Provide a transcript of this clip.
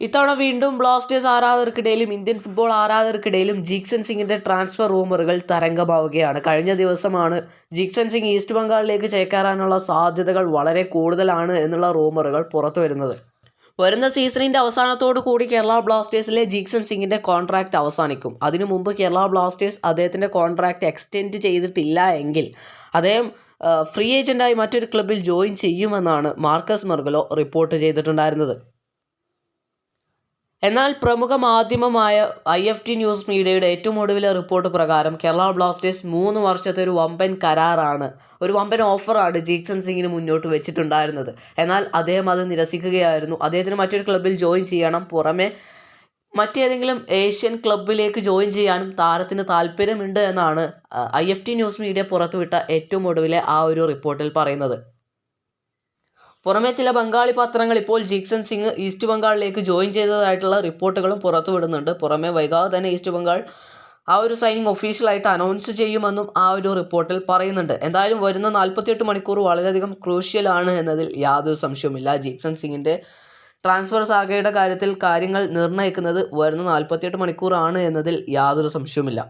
ഇത്തവണ വീണ്ടും ബ്ലാസ്റ്റേഴ്സ് ആരാധകർക്കിടയിലും ഇന്ത്യൻ ഫുട്ബോൾ ആരാധകർക്കിടയിലും ജീക്സൺ സിംഗിന്റെ ട്രാൻസ്ഫർ റൂമറുകൾ തരംഗമാവുകയാണ്. കഴിഞ്ഞ ദിവസമാണ് ജീക്സൺ സിംഗ് ഈസ്റ്റ് ബംഗാളിലേക്ക് ചേക്കേറാനുള്ള സാധ്യതകൾ വളരെ കൂടുതലാണ് എന്നുള്ള റൂമറുകൾ പുറത്തു വരുന്നത്. വരുന്ന സീസണിന്റെ അവസാനത്തോടു കൂടി കേരള ബ്ലാസ്റ്റേഴ്സിലെ ജീക്സൺ സിംഗിന്റെ കോൺട്രാക്റ്റ് അവസാനിക്കും. അതിനു മുമ്പ് കേരള ബ്ലാസ്റ്റേഴ്സ് അദ്ദേഹത്തിന്റെ കോൺട്രാക്റ്റ് എക്സ്റ്റെൻഡ് ചെയ്തിട്ടില്ല എങ്കിൽ അദ്ദേഹം ഫ്രീ ഏജന്റായി മറ്റൊരു ക്ലബിൽ ജോയിൻ ചെയ്യുമെന്നാണ് മാർക്കസ് മെർഗലോ റിപ്പോർട്ട് ചെയ്തിട്ടുണ്ടായിരുന്നത്. എന്നാൽ പ്രമുഖ മാധ്യമമായ ഐ എഫ് ടി ന്യൂസ് മീഡിയയുടെ ഏറ്റവും ഒടുവിലെ റിപ്പോർട്ട് പ്രകാരം കേരള ബ്ലാസ്റ്റേഴ്സ് മൂന്ന് വർഷത്തെ ഒരു വമ്പൻ കരാറാണ് ഒരു വമ്പൻ ഓഫറാണ് ജീക്സൺ സിംഗിന് മുന്നോട്ട് വെച്ചിട്ടുണ്ടായിരുന്നത്. എന്നാൽ അദ്ദേഹം അത് നിരസിക്കുകയായിരുന്നു. അദ്ദേഹത്തിന് മറ്റൊരു ക്ലബിൽ ജോയിൻ ചെയ്യണം. പുറമെ മറ്റേതെങ്കിലും ഏഷ്യൻ ക്ലബിലേക്ക് ജോയിൻ ചെയ്യാനും താരത്തിന് താല്പര്യമുണ്ട് എന്നാണ് I F T news media പുറത്തുവിട്ട ഏറ്റവും ഒടുവിലെ ആ ഒരു റിപ്പോർട്ടിൽ പറയുന്നത്. പുറമെ ചില ബംഗാളി പത്രങ്ങൾ ഇപ്പോൾ ജിക്സൺ സിംഗ് ഈസ്റ്റ് ബംഗാളിലേക്ക് ജോയിൻ ചെയ്തതായിട്ടുള്ള റിപ്പോർട്ടുകളും പുറത്തുവിടുന്നുണ്ട് പുറമെ വൈകാതെ തന്നെ ഈസ്റ്റ് ബംഗാൾ ആ ഒരു സൈനിങ് ഒഫീഷ്യലായിട്ട് അനൗൺസ് ചെയ്യുമെന്നും ആ ഒരു റിപ്പോർട്ടിൽ പറയുന്നുണ്ട്. എന്തായാലും വരുന്ന നാൽപ്പത്തിയെട്ട് മണിക്കൂർ വളരെയധികം ക്രൂഷ്യലാണ് എന്നതിൽ യാതൊരു സംശയവുമില്ല. ജീക്സൺ സിംഗിന്റെ ട്രാൻസ്ഫർ സാഗയുടെ കാര്യത്തിൽ കാര്യങ്ങൾ നിർണയിക്കുന്നത് വരുന്ന നാൽപ്പത്തിയെട്ട് മണിക്കൂറാണ് എന്നതിൽ യാതൊരു സംശയവുമില്ല.